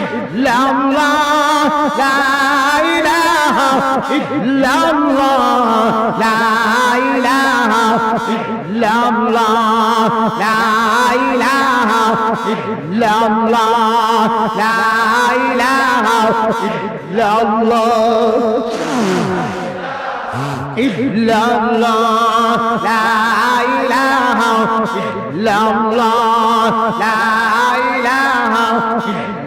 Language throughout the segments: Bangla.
ইল্লাল্লাহ লা ইলাহা ইল্লাল্লাহ লা ইলাহা ইল্লাল্লাহ লা ইলাহা ইল্লাল্লাহ লা ইলাহা ইল্লাল্লাহ إلا الله لا إله إلا الله لا إله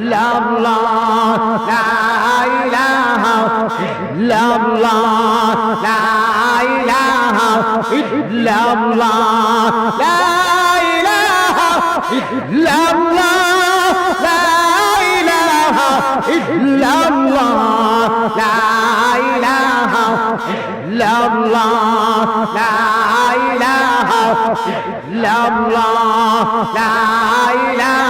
la la la la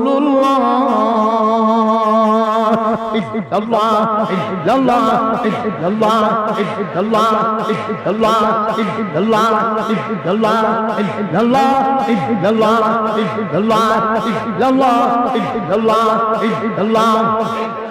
إلا الله. الله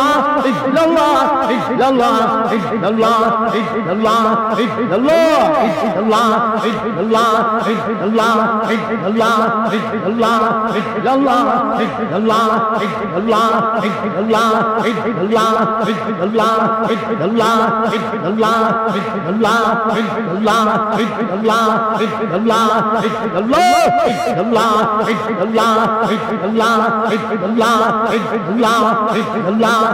la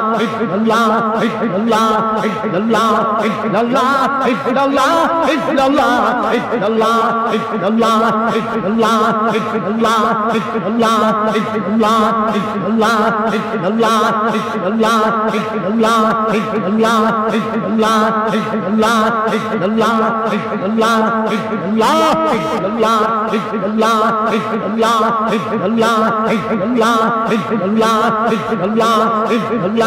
la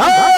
Oh!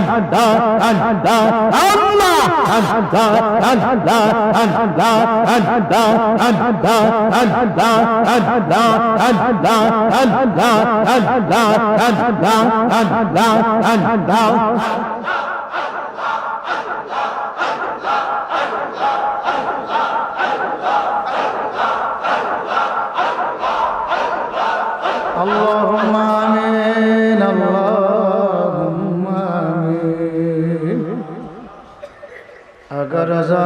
Allah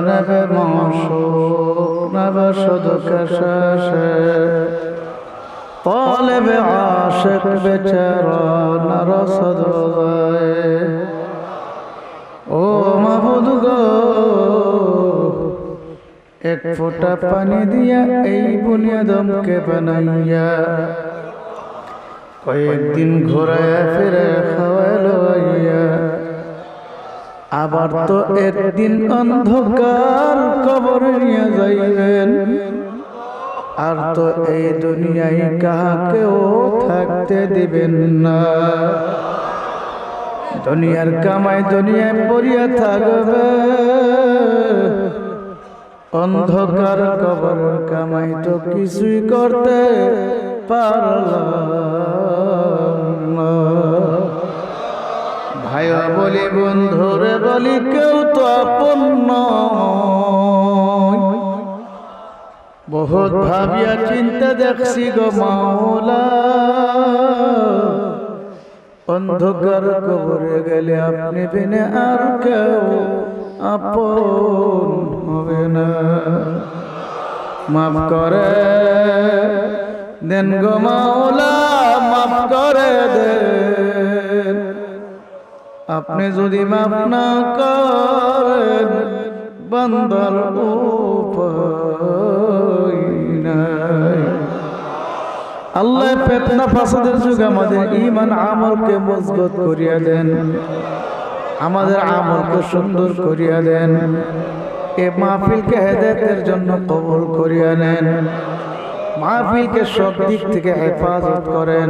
نب معشوق نب شد کششه طالب عاشق بچرا نرسد غای او مبود گو ایک فوٹا پانی دیا ای بنیادم کے بنایا কয়েকদিন ঘোরায় ফিরে খাওয়ালো আবার তো একদিন অন্ধকার কবরে নিয়ে যাইবেন। আর তো এই দুনিয়ায় কাহাকেও থাকতে দিবেন না। দুনিয়ার কামাই দুনিয়ায় পড়িয়া থাকবে। অন্ধকার কবর কামাই তো কিছুই করতে পারলাম ভাই বলি বন্ধুরে বলি কেউ তো আপন। বহুত ভাবিয়া চিন্তা দেখছি গো মাওলা। অন্ধকার কবরে গেলে আপনি বিনে আর কেউ আপন হবে না। মাফ করে দেন গো মাওলা, মাফ করে দেন। আপনি যদি মাফ না করেন, বান্দার আল্লাহ ফেতনা ফাসাদের যুগ আমাদের ইমান আমলকে মজবুত করিয়া দেন। আমাদের আমলকে সুন্দর করিয়া দেন। এ মাহফিলকে হেদায়তের জন্য কবুল করিয়া নেন। মাহফিলকে সব দিক থেকে হেফাজত করেন।